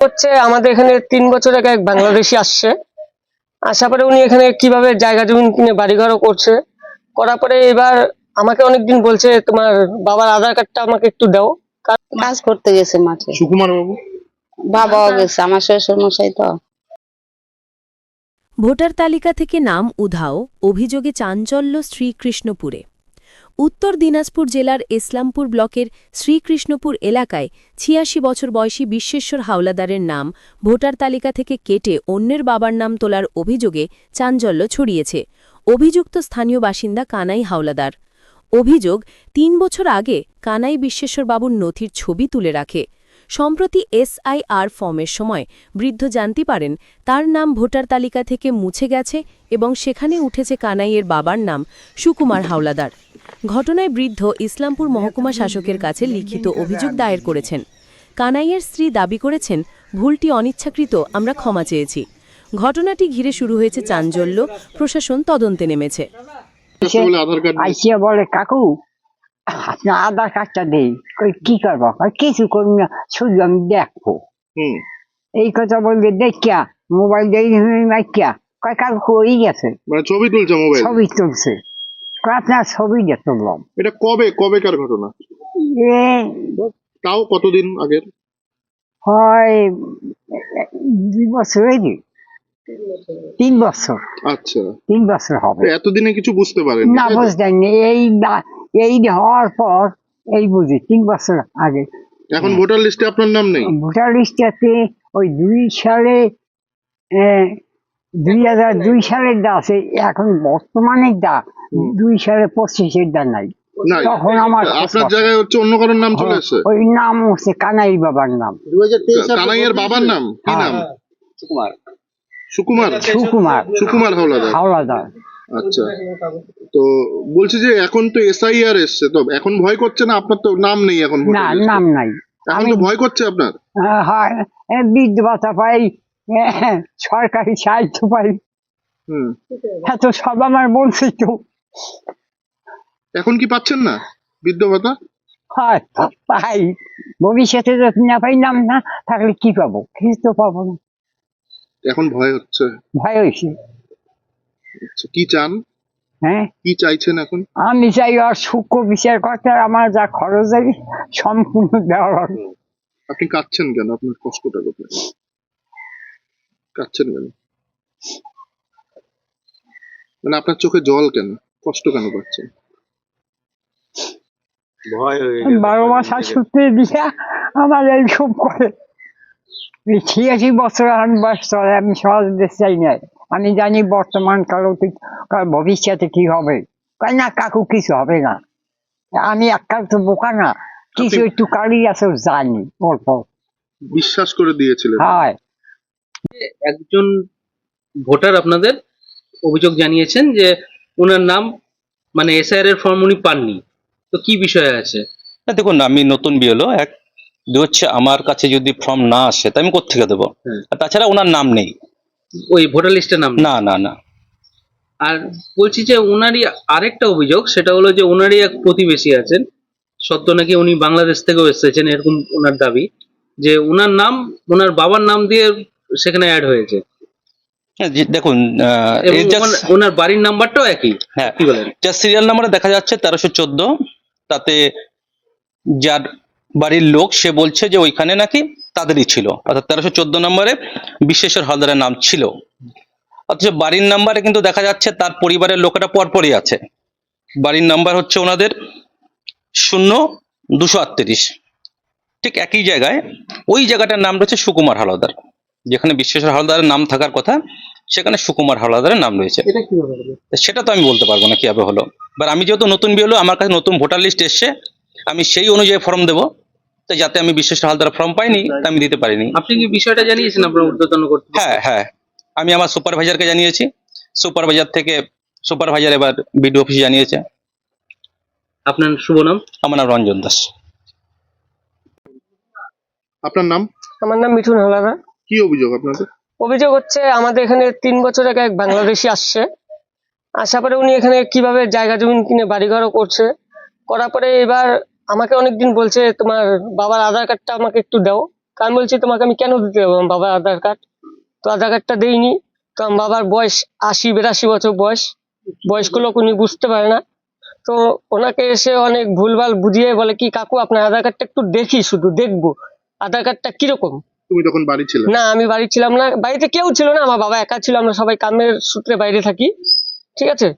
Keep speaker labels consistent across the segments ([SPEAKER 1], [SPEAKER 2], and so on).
[SPEAKER 1] হচ্ছে আমাদের এখানে তিন বছর আগে এক বাংলাদেশি আসছে। আসার পরে উনি এখানে কীভাবে জায়গা জমি কিনে বাড়িঘরও করছে। করার পরে এবার আমাকে অনেকদিন বলছে তোমার বাবার আধার কার্ডটা আমাকে একটু দাও।
[SPEAKER 2] কাজ করতে গেছে মাঠে।
[SPEAKER 3] সুকুমার বাবু?
[SPEAKER 2] বাবাও গেছে আমার শ্বশুর মশাই তো।
[SPEAKER 4] ভোটার তালিকা থেকে নাম উধাও অভিযোগে চাঞ্চল্য শ্রীকৃষ্ণপুরে। উত্তর দিনাজপুর জেলার ইসলামপুর ব্লকের শ্রীকৃষ্ণপুর এলাকায় ছিয়াশি বছর বয়সী বিশ্বেশ্বর হাওলাদারের নাম ভোটার তালিকা থেকে কেটে অন্যের বাবার নাম তোলার অভিযোগে চাঞ্চল্য ছড়িয়েছে। অভিযুক্ত স্থানীয় বাসিন্দা কানাই হাওলাদার। অভিযোগ, তিন বছর আগে কানাই বিশ্বেশ্বরবাবুর নথির ছবি তুলে রাখে। সম্প্রতি এসআইআর ফর্মের সময় বৃদ্ধ জানতে পারেন তার নাম ভোটার তালিকা থেকে মুছে গেছে এবং সেখানে উঠেছে কানাইয়ের বাবার নাম সুকুমার হাওলাদার। ঘটনায় বৃদ্ধ ইসলামপুর মহকুমা শাসকের কাছে লিখিত অভিযোগ দায়ের করেছেন। কানাইয়ের স্ত্রী দাবি করেছেন ভুলটি অনিচ্ছাকৃত আমরা ক্ষমা চেয়েছি। ঘটনাটি ঘিরে শুরু হয়েছে চাঞ্চল্য প্রশাসন তদন্তে নেমেছে।
[SPEAKER 3] বলে
[SPEAKER 5] কাকু আপনার আধার কার্ডটা দেই। কই কি করব? কিছু করব না শুধু আমি দেখব। এই কথা বললে দেখিয়া মোবাইল মাইকিয়া কয় কাকু হয়ে গেছে?
[SPEAKER 3] মানে ছবি তুলছে মোবাইল?
[SPEAKER 5] ছবি তুলছে। আপনার ছবি দিয়ে তুললাম
[SPEAKER 3] এটা কবে কবেকার ঘটনা? তাও কতদিন আগের?
[SPEAKER 5] হয় দুই বছর হয়নি তিন বছর।
[SPEAKER 3] আচ্ছা।
[SPEAKER 5] তিন বছর হবে।
[SPEAKER 3] এতদিনে কিছু বুঝতে পারেন
[SPEAKER 5] না বুঝলেন এই এই হওয়ার পর এই বুঝি তিন বছর আগে।
[SPEAKER 3] এখন ভোটার লিস্টে আপনার নাম নেই?
[SPEAKER 5] ভোটার লিস্টটাতে ওই দুই সালে দুই হাজার দুই সালের দা আছে এখন বর্তমানে দা দুই সালে পঁচিশের দা নাই। তখন আমার
[SPEAKER 3] আপনার জায়গায় হচ্ছে অন্য কারোর নাম চলে এসছে
[SPEAKER 5] ওই নাম হচ্ছে কানাই বাবার নাম।
[SPEAKER 3] কানাইয়ের বাবার নাম? কি নাম? সুকুমার?
[SPEAKER 5] সুকুমার।
[SPEAKER 3] সুকুমার হাওলাদার।
[SPEAKER 5] হাওলাদার।
[SPEAKER 3] আচ্ছা। তো বলছি যে এখন তো এসআইআর এসছে তো এখন ভয় করছে না? আপনার তো নাম নেই এখন
[SPEAKER 5] না নাম নাই।
[SPEAKER 3] এখন তো ভয় করছে আপনার?
[SPEAKER 5] হয়। বৃদ্ধ ভাতা পাই সরকারি সাহায্য পাই। এত সব আমার বলছে তো।
[SPEAKER 3] এখন কি পাচ্ছেন না বৃদ্ধ ভাতা
[SPEAKER 5] হয় পাই। ভবিষ্যতে যদি না পাই নাম না থাকলে কি পাবো? কিছু তো পাবো না।
[SPEAKER 3] এখন ভয় হচ্ছে।
[SPEAKER 5] ভয় হয়েছে।
[SPEAKER 3] কি চান?
[SPEAKER 5] হ্যাঁ?
[SPEAKER 3] কি চাইছেন এখন?
[SPEAKER 5] আমি চাই আর সূক্ষ্ম বিচার করতে আমার যা খরচ যাবে সম্পূর্ণ দেওয়ার হবে।
[SPEAKER 3] আপনি কাঁদছেন কেন? আপনার কষ্টটা কোথায়? কাঁদছেন কেন? মানে আপনার চোখে জল কেন? কষ্ট কেন পাচ্ছেন?
[SPEAKER 5] বারো মাস সূত্রে দিয়া আমার এইসব করে। এই ছিয়াশি বছর আমি বয়স চলে আমি সহজ দেশ চাই না আমি জানি বর্তমান কাল অতীত কাল ভবিষ্যতে কি হবে। না কাকু কিছু হবে না। আমি এককাল তো বোকা না কিছু একটু কালি আছে জানি অল্প।
[SPEAKER 3] বিশ্বাস করে দিয়েছিলেন।
[SPEAKER 5] হয়।
[SPEAKER 6] একজন ভোটার আপনাদের অভিযোগ জানিয়েছেন যে ওনার নাম মানে এসআইআর এর ফর্ম উনি পাননি। তো কি বিষয় আছে?
[SPEAKER 7] না দেখুন আমি নতুন বিয়েলো এক দু হচ্ছে আমার কাছে যদি ফর্ম না আসে তা আমি কোথেকে দেবো? আর তাছাড়া ওনার নাম নেই।
[SPEAKER 6] ওই ভোটার লিস্টের নাম
[SPEAKER 7] না না না।
[SPEAKER 6] আর বলছি যে ওনারই আরেকটা অভিযোগ সেটা হলো যে ওনারই এক প্রতিবেশী আছেন। সত্য নাকি উনি বাংলাদেশ থেকেও এসেছেন এরকম ওনার দাবি। যে ওনার নাম ওনার বাবার নাম দিয়ে সেখানে অ্যাড হয়েছে।
[SPEAKER 7] হ্যাঁ, দেখুন
[SPEAKER 6] ওনার- বাড়ির নাম্বারটাও একই
[SPEAKER 7] হ্যাঁ
[SPEAKER 6] কি বলেন?
[SPEAKER 7] যা সিরিয়াল নাম্বারে দেখা যাচ্ছে তেরোশো চোদ্দ তাতে যার বাড়ির লোক সে বলছে যে ওইখানে নাকি তাদেরই ছিল। অর্থাৎ তেরোশো চোদ্দ নম্বরে বিশ্বেশ্বর হালদারের নাম ছিল। অথচ বাড়ির নাম্বারে কিন্তু দেখা যাচ্ছে তার পরিবারের লোকেরা পরপরই আছে। বাড়ির নাম্বার হচ্ছে ওনাদের শূন্য দুশো আটত্রিশ। ঠিক একই জায়গায় ওই জায়গাটার নাম রয়েছে সুকুমার হালদার যেখানে বিশ্বেশ্বর হালদারের নাম থাকার কথা সেখানে সুকুমার হালদারের নাম রয়েছে। সেটা তো আমি বলতে পারব না কীভাবে হলো। এবার আমি যেহেতু নতুন বিয়ে হলো আমার কাছে নতুন ভোটার লিস্ট এসছে আমি সেই অনুযায়ী ফর্ম দেবো। তো যাতে আমি বিশেষ হালদার ফর্ম পাইনি তা আমি দিতে পারিনি।
[SPEAKER 6] আপনি কি বিষয়টা জানিয়েছেন আপনার ঊর্ধ্বতন কর্তৃপক্ষ
[SPEAKER 7] হ্যাঁ হ্যাঁ। আমি আমার সুপারভাইজারকে জানিয়েছি। সুপারভাইজার থেকে সুপারভাইজার এবার বিডিও অফিসে জানিয়েছে।
[SPEAKER 6] আপনার শুভ নাম?
[SPEAKER 7] আমার নাম রঞ্জন দাস।
[SPEAKER 3] আপনার নাম?
[SPEAKER 1] আমার নাম মিঠুন হাওলাদার
[SPEAKER 3] কি অভিযোগ আপনাদের?
[SPEAKER 1] অভিযোগ হচ্ছে আমাদের এখানে তিন বছর আগে এক বাংলাদেশি আসছে। আসার পরে উনি এখানে কীভাবে জায়গা জমি কিনে বাড়িঘরও করছে করার পরে এবার আমাকে অনেকদিন বলছে তোমার বাবার আধার কার্ডটা আমাকে একটু দাও। আমি বলছি তোমাকে আমি কেন দিতে যাব? বাবার আধার কার্ড? তো আধার কার্ডটা দেইনি। তো বাবার বয়স আশি বিরাশি বছর বয়স। বয়স্ক লোক উনি বুঝতে পারে না। তো ওনাকে এসে অনেক ভুলভাল বুঝিয়ে বলে কি কাকু আপনার আধার কার্ডটা একটু দেখি শুধু দেখব। আধার কার্ডটা কীরকম?
[SPEAKER 3] তুমি তখন বাড়ি ছিলে?
[SPEAKER 1] না আমি বাড়ি ছিলাম না। বাড়িতে কেউ ছিল না আমার বাবা একা ছিল আমরা সবাই কামের সূত্রে বাইরে থাকি। ঠিক আছে?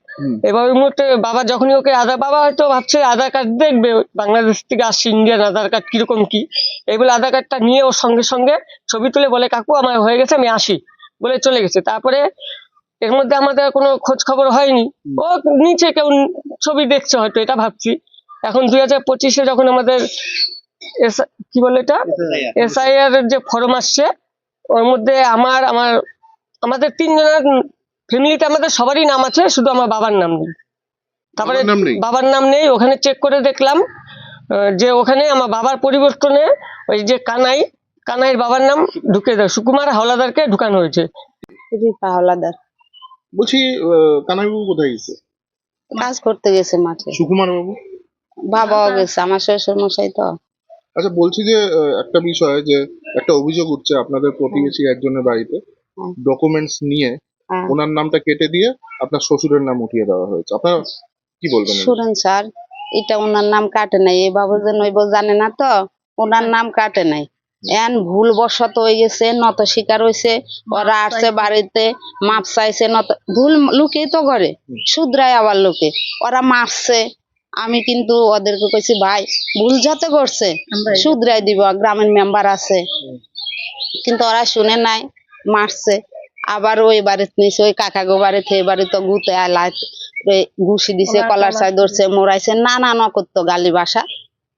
[SPEAKER 1] এবার ওই মুহূর্তে বাবা যখনই ওকে আধার বাবা হয়তো ভাবছে আধার কার্ড দেখবে বাংলাদেশ থেকে আসছে ইন্ডিয়ান আধার কার্ড কীরকম কি? এগুলো আধার কার্ডটা নিয়ে ওর সঙ্গে সঙ্গে ছবি তুলে বলে কাকু আমার হয়ে গেছে আমি আসি। বলে চলে গেছে। তারপরে এর মধ্যে আমাদের কোনো খোঁজ খবর হয়নি। ও নিচে কেউ ছবি দেখছে হয়তো এটা ভাবছি। এখন দুই হাজার পঁচিশে যখন আমাদের এস- কি বলে এটা? এসআইআর এর যে ফর্ম আসছে ওর মধ্যে আমার আমার আমাদের তিনজনের ফ্যামিলিতে আমাদের সবারই নাম আছে শুধু আমার বাবার নাম নেই। তারপরে
[SPEAKER 3] বাবার নাম নেই?
[SPEAKER 1] বাবার নাম নেই ওখানে চেক করে দেখলাম আহ, যে ওখানে আমার বাবার পরিবর্তনে ওই যে কানাই কানাইয়ের বাবার নাম ঢুকে দেয় সুকুমার হাওলাদারকে ঢুকানো হয়েছে।
[SPEAKER 2] রিপা হাওলাদার।
[SPEAKER 3] বলছি আহ, কানাইবাবু কোথায় গেছে?
[SPEAKER 2] কাজ করতে গেছে মাঠে।
[SPEAKER 3] সুকুমার বাবু
[SPEAKER 2] বাবাও গেছে আমার শ্বশুর মশাই তো।
[SPEAKER 3] আচ্ছা বলছি যে একটা বিষয় যে একটা অভিযোগ উঠছে আপনাদের প্রতিবেশী একজনের বাড়িতে। ডকুমেন্টস নিয়ে
[SPEAKER 2] হ্যাঁ।
[SPEAKER 3] ওনার নামটা কেটে দিয়ে আপনার শ্বশুরের নাম উঠিয়ে দেওয়া হয়েছে। আপনার কি বলবেন
[SPEAKER 2] শুনেন স্যার এটা ওনার নাম কাটে নাই। এই বাবু যে নইব জানে না তো ওনার নাম কাটে নাই। এন ভুল বশত হয়ে গেছে নত শিকার হয়েছে ওরা আসছে বাড়িতে মাপ চাইছে নত ভুল লুকেই তো করে শুধরায় আবার লোকে। ওরা মারছে। আমি কিন্তু ওদেরকে কইছি ভাই ভুল যত করছে শুধরাই দিব। গ্রামের মেম্বার আছে। কিন্তু ওরা শুনে নাই মারছে। আবার ওই বাড়িতে নিছে ওই কাকা গো বাড়িতে এই বাড়ি তো গুতে আলাই ঘুষি দিছে কলার সাই ধরছে মোড়াইছে নানা নকত্য গালি বাসা।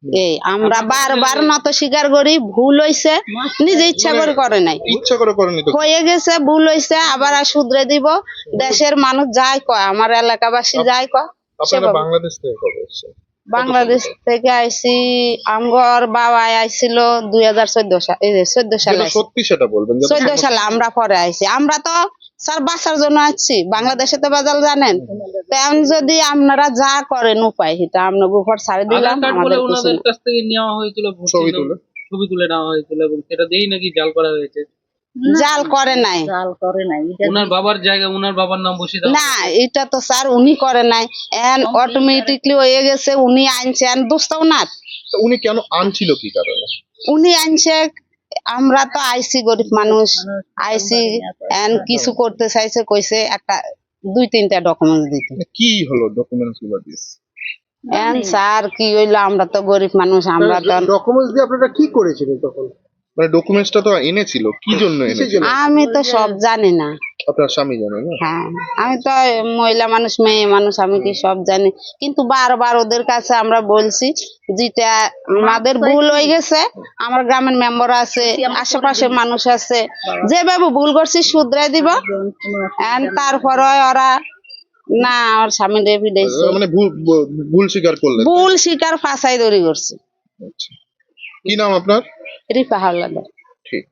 [SPEAKER 2] এই আমরা বারবার নত স্বীকার করি ভুল হইছে নিজে ইচ্ছা করে করে নাই।
[SPEAKER 3] ইচ্ছা করে করেনি তো?
[SPEAKER 2] হয়ে গেছে ভুল হইছে আবার আর শুধরে দিব। দেশের মানুষ যাই কয় আমার এলাকাবাসী যাই কয়
[SPEAKER 3] বাংলাদেশ থেকে
[SPEAKER 2] বাংলাদেশ থেকে আইছি আমগর বাবা আইছিল দুই হাজার চোদ্দ সাল চোদ্দ সালে
[SPEAKER 3] সত্যি সেটা বলবেন
[SPEAKER 2] চোদ্দ সালে আমরা পরে আইছি আমরা তো স্যার বাসার জন্য আসছি বাংলাদেশে তো বাজাল জানেন। তেমন যদি আপনারা যা করেন উপায় সেটা আপনাকে উপর ছাড়ে দিলাম আমাদের। কাছ
[SPEAKER 6] থেকে নেওয়া হয়েছিল
[SPEAKER 3] ছবি তুলে।
[SPEAKER 6] ছবি তুলে নেওয়া হয়েছিল এবং সেটা দিয়েই নাকি জাল করা হয়েছে।
[SPEAKER 2] জাল করে নাই।
[SPEAKER 6] ওনার বাবার জায়গায় ওনার বাবার নাম বসিয়ে দেওয়া
[SPEAKER 2] না এটা তো স্যার উনি করে নাই। এন অটোমেটিকলি হয়ে গেছে উনি আনছে। এন দোস্ত উনার
[SPEAKER 3] উনি কেন আনছিল কি কারণে?
[SPEAKER 2] উনি আনছে আমরা তো আইসি গরিব মানুষ। আইসি এন কিছু করতে চাইছে কইছে একটা দুই তিনটা ডকুমেন্টস দিতে।
[SPEAKER 3] মানে কি হলো ডকুমেন্টসগুলো দিয়ে
[SPEAKER 2] এন স্যার কি হইল? আমরা তো গরিব মানুষ আমরা তো
[SPEAKER 8] ডকুমেন্টস দিয়ে আপনারা কি করেছিলেন তখন?
[SPEAKER 3] মানে ডকুমেন্টসটা তো এনেছিল কি জন্য এনেছিল?
[SPEAKER 2] আমি তো সব জানি না।
[SPEAKER 3] আপনার স্বামী জানে না?
[SPEAKER 2] হ্যাঁ আমি তো মহিলা মানুষ মেয়ে মানুষ আমি কি সব জানি। কিন্তু বারবার ওদের কাছে আমরা বলছি যেটা আমাদের ভুল হয়ে গেছে আমার গ্রামের মেম্বার আছে আশেপাশে মানুষ আছে। যেভাবে ভুল করছি শুধরে দিব। তারপরে ওরা না আমার স্বামী রেপি
[SPEAKER 3] মানে ভুল ভুল স্বীকার করলেন।
[SPEAKER 2] ভুল শিকার ফাঁসাই দড়ি করছে।
[SPEAKER 3] কি নাম আপনার?
[SPEAKER 2] রিপা হাওলাদার
[SPEAKER 3] ঠিক